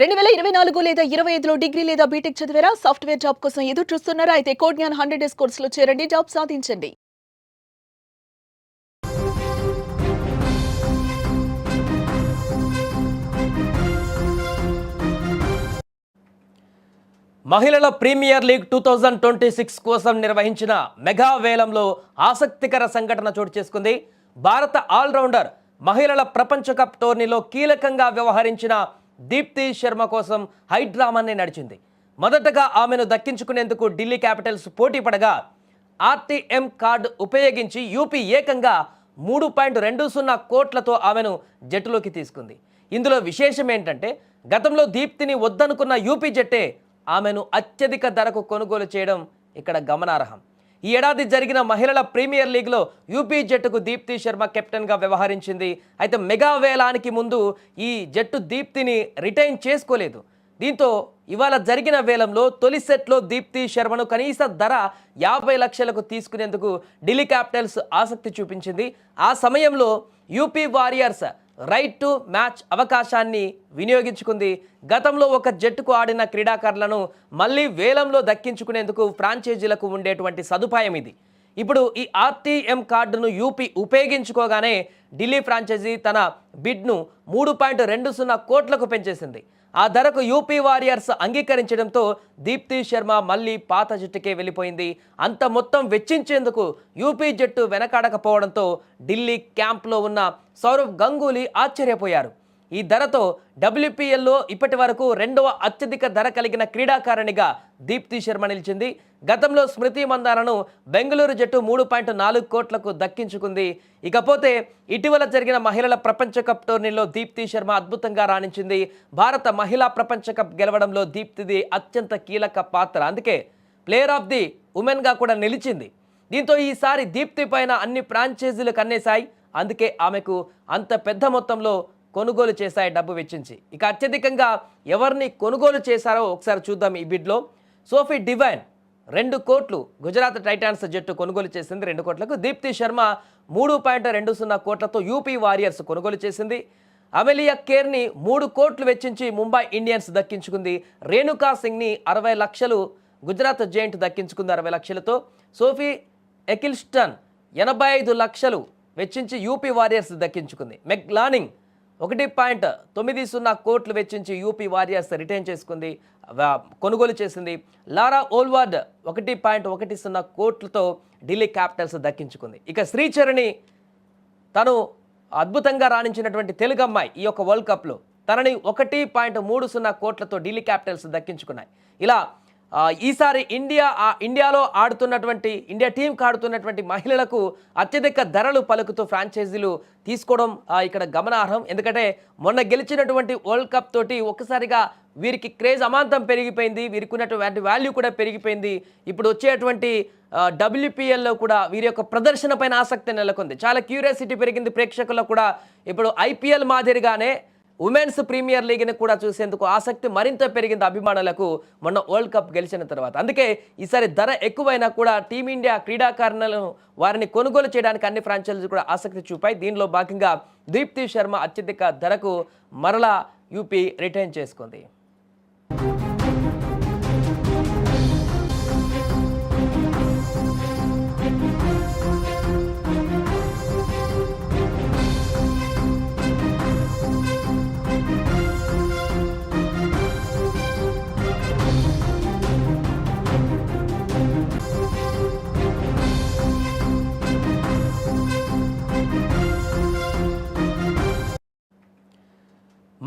రెండు వేల ఇరవై నాలుగు లేదా ఇరవై ఐదులో డిగ్రీ లేదా బీటెక్ చదివారా? సాఫ్ట్వేర్ జాబ్ కోసం ఎదురు చూస్తున్నారా? అయితే కోడ్ జ్ఞాన్ హండ్రెడ్ డేస్ కోర్సులో చేరండి జాబ్ సాధించండి. మహిళల premier league two thousand twenty six కోసం నిర్వహించిన మెగా వేలంలో ఆసక్తికర సంఘటన చోటు చేసుకుంది. భారత ఆల్రౌండర్ మహిళల ప్రపంచ కప్ టోర్నీలో కీలకంగా వ్యవహరించిన దీప్తి శర్మ కోసం హైడ్రామానే నడిచింది. మొదటగా ఆమెను దక్కించుకునేందుకు ఢిల్లీ క్యాపిటల్స్ పోటీ పడగా ఆర్టీఎం కార్డు ఉపయోగించి యూపీ ఏకంగా మూడు పాయింట్ రెండు సున్నా కోట్లతో ఆమెను జట్టులోకి తీసుకుంది. ఇందులో విశేషం ఏంటంటే గతంలో దీప్తిని వద్దనుకున్న యూపీ జట్టే ఆమెను అత్యధిక ధరకు కొనుగోలు చేయడం ఇక్కడ గమనార్హం. ఈ ఏడాది జరిగిన మహిళల ప్రీమియర్ లీగ్లో యూపీ జట్టుకు దీప్తి శర్మ కెప్టెన్గా వ్యవహరించింది. అయితే మెగా వేలానికి ముందు ఈ జట్టు దీప్తిని రిటైన్ చేసుకోలేదు. దీంతో ఇవాళ జరిగిన వేలంలో తొలి సెట్లో దీప్తి శర్మను కనీస ధర యాభై లక్షలకు తీసుకునేందుకు ఢిల్లీ క్యాపిటల్స్ ఆసక్తి చూపించింది. ఆ సమయంలో UP warriors right to match అవకాశాన్ని వినియోగించుకుంది. గతంలో ఒక జట్టుకు ఆడిన క్రీడాకారులను మళ్ళీ వేలంలో దక్కించుకునేందుకు ఫ్రాంచైజీలకు ఉండేటువంటి సదుపాయం ఇది. ఇప్పుడు ఈ ఆర్టీఎం కార్డును యూపీ ఉపయోగించుకోగానే ఢిల్లీ ఫ్రాంచైజీ తన బిడ్ను మూడు పాయింట్ రెండు సున్నా కోట్లకు పెంచేసింది. ఆ ధరకు యూపీ వారియర్స్ అంగీకరించడంతో దీప్తి శర్మ మళ్ళీ పాత జట్టుకే వెళ్ళిపోయింది. అంత మొత్తం వెచ్చించేందుకు యూపీ జట్టు వెనకాడకపోవడంతో ఢిల్లీ క్యాంప్లో ఉన్న సౌరవ్ గంగూలీ ఆశ్చర్యపోయారు. ఈ ధరతో డబ్ల్యూపీఎల్లో ఇప్పటి వరకు రెండవ అత్యధిక ధర కలిగిన క్రీడాకారిణిగా దీప్తి శర్మ నిలిచింది. గతంలో స్మృతి మందారను బెంగళూరు జట్టు మూడు పాయింట్ నాలుగు కోట్లకు దక్కించుకుంది. ఇకపోతే ఇటీవల జరిగిన మహిళల ప్రపంచ కప్ టోర్నీలో దీప్తి శర్మ అద్భుతంగా రాణించింది. భారత మహిళా ప్రపంచ కప్ గెలవడంలో దీప్తిది అత్యంత కీలక పాత్ర. అందుకే ప్లేయర్ ఆఫ్ ది ఉమెన్గా కూడా నిలిచింది. దీంతో ఈసారి దీప్తి పైన అన్ని ఫ్రాంచైజీలు కన్నేశాయి. అందుకే ఆమెకు అంత పెద్ద మొత్తంలో కొనుగోలు చేశాయి డబ్బు వెచ్చించి. ఇక అత్యధికంగా ఎవరిని కొనుగోలు చేశారో ఒకసారి చూద్దాం ఈ బిడ్లో. సోఫీ డివైన్ రెండు కోట్లు గుజరాత్ టైటాన్స్ జట్టు కొనుగోలు చేసింది. రెండు కోట్లకు దీప్తి శర్మ మూడు పాయింట్ రెండు సున్నా కోట్లతో యూపీ వారియర్స్ కొనుగోలు చేసింది. అమెలియా కేర్ని మూడు కోట్లు వెచ్చించి ముంబై ఇండియన్స్ దక్కించుకుంది. రేణుకా సింగ్ని అరవై లక్షలు గుజరాత్ జైంట్ దక్కించుకుంది అరవై లక్షలతో. సోఫీ ఎకిల్స్టన్ ఎనభై ఐదు లక్షలు వెచ్చించి యూపీ వారియర్స్ దక్కించుకుంది. మెగ్లానింగ్ ఒకటి పాయింట్ తొమ్మిది సున్నా కోట్లు వెచ్చించి యూపీ వారియర్స్ రిటైన్ చేసుకుంది కొనుగోలు చేసింది. లారా ఓల్వార్డ్ ఒకటి పాయింట్ ఒకటి సున్నా కోట్లతో ఢిల్లీ క్యాపిటల్స్ దక్కించుకుంది. ఇక శ్రీచరణి తను అద్భుతంగా రాణించినటువంటి తెలుగు అమ్మాయి ఈ యొక్క వరల్డ్ కప్లో. తనని ఒకటి పాయింట్ మూడు సున్నా కోట్లతో ఢిల్లీ క్యాపిటల్స్ దక్కించుకున్నాయి. ఇలా ఈసారి ఇండియా ఇండియాలో ఆడుతున్నటువంటి ఇండియా టీంకి ఆడుతున్నటువంటి మహిళలకు అత్యధిక ధరలు పలుకుతూ ఫ్రాంచైజీలు తీసుకోవడం ఇక్కడ గమనార్హం. ఎందుకంటే మొన్న గెలిచినటువంటి వరల్డ్ కప్ తోటి ఒక్కసారిగా వీరికి క్రేజ్ అమాంతం పెరిగిపోయింది వీరికి ఉన్నటువంటి వాల్యూ కూడా పెరిగిపోయింది. ఇప్పుడు వచ్చేటువంటి డబ్ల్యూపీఎల్లో కూడా వీరి యొక్క ప్రదర్శన పైన ఆసక్తి నెలకొంది. చాలా క్యూరియాసిటీ పెరిగింది ప్రేక్షకుల్లో కూడా. ఇప్పుడు ఐపీఎల్ మాదిరిగానే ఉమెన్స్ ప్రీమియర్ లీగ్ని కూడా చూసేందుకు ఆసక్తి మరింత పెరిగింది అభిమానులకు మొన్న వరల్డ్ కప్ గెలిచిన తర్వాత. అందుకే ఈసారి ధర ఎక్కువైనా కూడా టీమిండియా క్రీడాకారులను వారిని కొనుగోలు చేయడానికి అన్ని ఫ్రాంచైజీలు కూడా ఆసక్తి చూపాయి. దీనిలో భాగంగా దీప్తి శర్మ అత్యధిక ధరకు మరలా యూపీ రిటైన్ చేసుకుంది.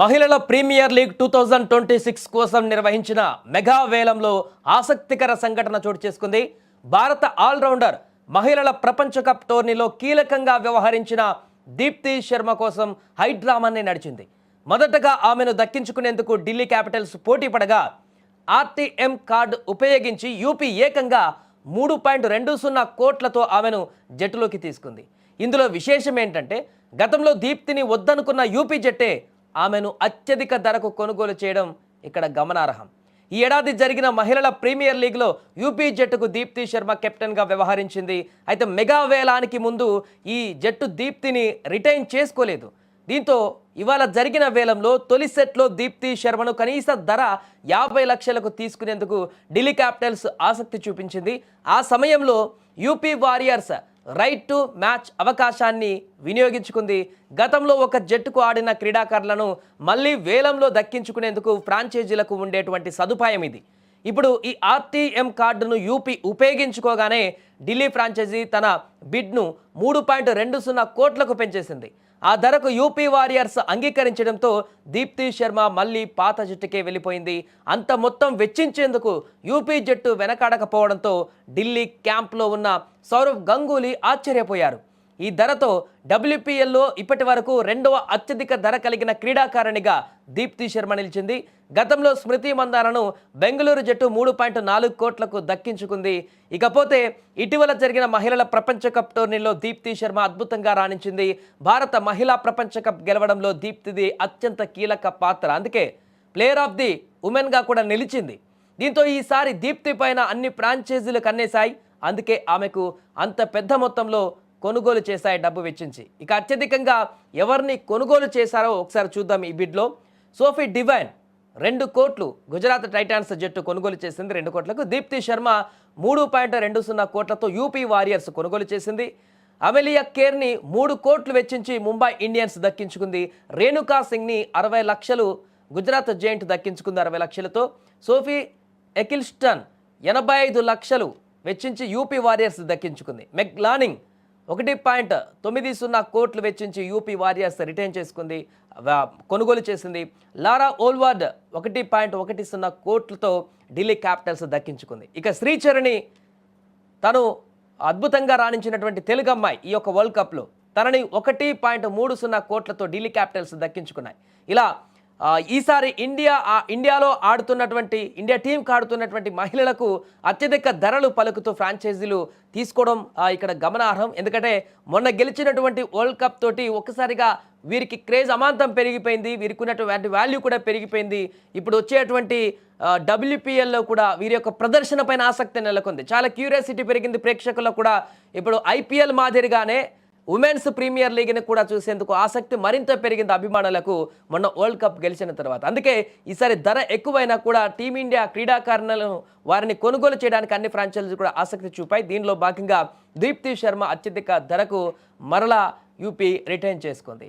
మహిళల premier league two thousand twenty six కోసం నిర్వహించిన మెగా వేలంలో ఆసక్తికర సంఘటన చోటు చేసుకుంది. భారత ఆల్రౌండర్ మహిళల ప్రపంచ కప్ టోర్నీలో కీలకంగా వ్యవహరించిన దీప్తి శర్మ కోసం హైడ్రామాన్ని నడిచింది. మొదటగా ఆమెను దక్కించుకునేందుకు ఢిల్లీ క్యాపిటల్స్ పోటీ పడగా ఆర్టీఎం కార్డు ఉపయోగించి యూపీ ఏకంగా మూడు పాయింట్ రెండు సున్నా కోట్లతో ఆమెను జట్టులోకి తీసుకుంది. ఇందులో విశేషం ఏంటంటే గతంలో దీప్తిని వద్దనుకున్న యూపీ జట్టే ఆమెను అత్యధిక ధరకు కొనుగోలు చేయడం ఇక్కడ గమనార్హం. ఈ ఏడాది జరిగిన మహిళల ప్రీమియర్ లీగ్లో యూపీ జట్టుకు దీప్తి శర్మ కెప్టెన్గా వ్యవహరించింది. అయితే మెగా వేలానికి ముందు ఈ జట్టు దీప్తిని రిటైన్ చేసుకోలేదు. దీంతో ఇవాళ జరిగిన వేలంలో తొలి సెట్లో దీప్తి శర్మను కనీస ధర యాభై లక్షలకు తీసుకునేందుకు ఢిల్లీ క్యాపిటల్స్ ఆసక్తి చూపించింది. ఆ సమయంలో UP warriors right to match అవకాశాన్ని వినియోగించుకుంది. గతంలో ఒక జట్టుకు ఆడిన క్రీడాకారులను మళ్ళీ వేలంలో దక్కించుకునేందుకు ఫ్రాంచైజీలకు ఉండేటువంటి సదుపాయం ఇది. ఇప్పుడు ఈ ఆర్టీఎం కార్డును యూపీ ఉపయోగించుకోగానే ఢిల్లీ ఫ్రాంచైజీ తన బిడ్ను మూడు పాయింట్ రెండు సున్నా కోట్లకు పెంచేసింది. ఆ ధరకు యూపీ వారియర్స్ అంగీకరించడంతో దీప్తి శర్మ మళ్ళీ పాత జట్టుకే వెళ్ళిపోయింది. అంత మొత్తం వెచ్చించేందుకు యూపీ జట్టు వెనకాడకపోవడంతో ఢిల్లీ క్యాంప్లో ఉన్న సౌరవ్ గంగూలీ ఆశ్చర్యపోయారు. ఈ ధరతో డబ్ల్యూపీఎల్లో ఇప్పటి వరకు రెండవ అత్యధిక ధర కలిగిన క్రీడాకారిణిగా దీప్తి శర్మ నిలిచింది. గతంలో స్మృతి మందానను బెంగళూరు జట్టు మూడు పాయింట్ నాలుగు కోట్లకు దక్కించుకుంది. ఇకపోతే ఇటీవల జరిగిన మహిళల ప్రపంచ కప్ టోర్నీలో దీప్తి శర్మ అద్భుతంగా రాణించింది. భారత మహిళా ప్రపంచ కప్ గెలవడంలో దీప్తిది అత్యంత కీలక పాత్ర. అందుకే ప్లేయర్ ఆఫ్ ది ఉమెన్గా కూడా నిలిచింది. దీంతో ఈసారి దీప్తి పైన అన్ని ఫ్రాంచైజీలు కన్నేశాయి. అందుకే ఆమెకు అంత పెద్ద మొత్తంలో కొనుగోలు చేశాయి డబ్బు వెచ్చించి. ఇక అత్యధికంగా ఎవరిని కొనుగోలు చేశారో ఒకసారి చూద్దాం ఈ బిడ్లో సోఫీ డివైన్ రెండు కోట్లు గుజరాత్ టైటాన్స్ జట్టు కొనుగోలు చేసింది రెండు కోట్లకు. దీప్తి శర్మ మూడు పాయింట్ రెండు సున్నా కోట్లతో యూపీ వారియర్స్ కొనుగోలు చేసింది. అమెలియా కేర్ని మూడు కోట్లు వెచ్చించి ముంబై ఇండియన్స్ దక్కించుకుంది. రేణుకా సింగ్ని అరవై లక్షలు గుజరాత్ జైంట్ దక్కించుకుంది అరవై లక్షలతో. సోఫీ ఎకిల్స్టన్ ఎనభై ఐదు లక్షలు వెచ్చించి యూపీ వారియర్స్ దక్కించుకుంది. మెగ్లానింగ్ ఒకటి పాయింట్ తొమ్మిది సున్నా కోట్లు వెచ్చించి యూపీ వారియర్స్ రిటైన్ చేసుకుంది కొనుగోలు చేసింది. లారా ఓల్వార్డ్ ఒకటి పాయింట్ ఒకటి సున్నా కోట్లతో ఢిల్లీ క్యాపిటల్స్ దక్కించుకుంది. ఇక శ్రీచరణి తను అద్భుతంగా రాణించినటువంటి తెలుగు అమ్మాయి ఈ యొక్క వరల్డ్ కప్లో. తనని ఒకటి పాయింట్ మూడు సున్నా కోట్లతో ఢిల్లీ క్యాపిటల్స్ దక్కించుకున్నాయి. ఇలా ఈసారి ఇండియా ఆ ఇండియాలో ఆడుతున్నటువంటి ఇండియా టీంకి ఆడుతున్నటువంటి మహిళలకు అత్యధిక ధరలు పలుకుతూ ఫ్రాంచైజీలు తీసుకోవడం ఇక్కడ గమనార్హం. ఎందుకంటే మొన్న గెలిచినటువంటి వరల్డ్ కప్ తోటి ఒక్కసారిగా వీరికి క్రేజ్ అమాంతం పెరిగిపోయింది. వీరికి ఉన్నటువంటి వాల్యూ కూడా పెరిగిపోయింది. ఇప్పుడు వచ్చేటువంటి డబ్ల్యూపీఎల్లో కూడా వీరి యొక్క ప్రదర్శన పైన ఆసక్తి నెలకొంది. చాలా క్యూరియాసిటీ పెరిగింది ప్రేక్షకుల్లో కూడా. ఇప్పుడు ఐపీఎల్ మాదిరిగానే ఉమెన్స్ ప్రీమియర్ లీగ్ని కూడా చూసేందుకు ఆసక్తి మరింత పెరిగింది అభిమానులకు మొన్న వరల్డ్ కప్ గెలిచిన తర్వాత. అందుకే ఈసారి ధర ఎక్కువైనా కూడా టీమిండియా క్రీడాకారులను వారిని కొనుగోలు చేయడానికి అన్ని ఫ్రాంచైజీలు కూడా ఆసక్తి చూపాయి. దీనిలో భాగంగా దీప్తి శర్మ అత్యధిక ధరకు మరలా యూపీ రిటైన్ చేసుకుంది.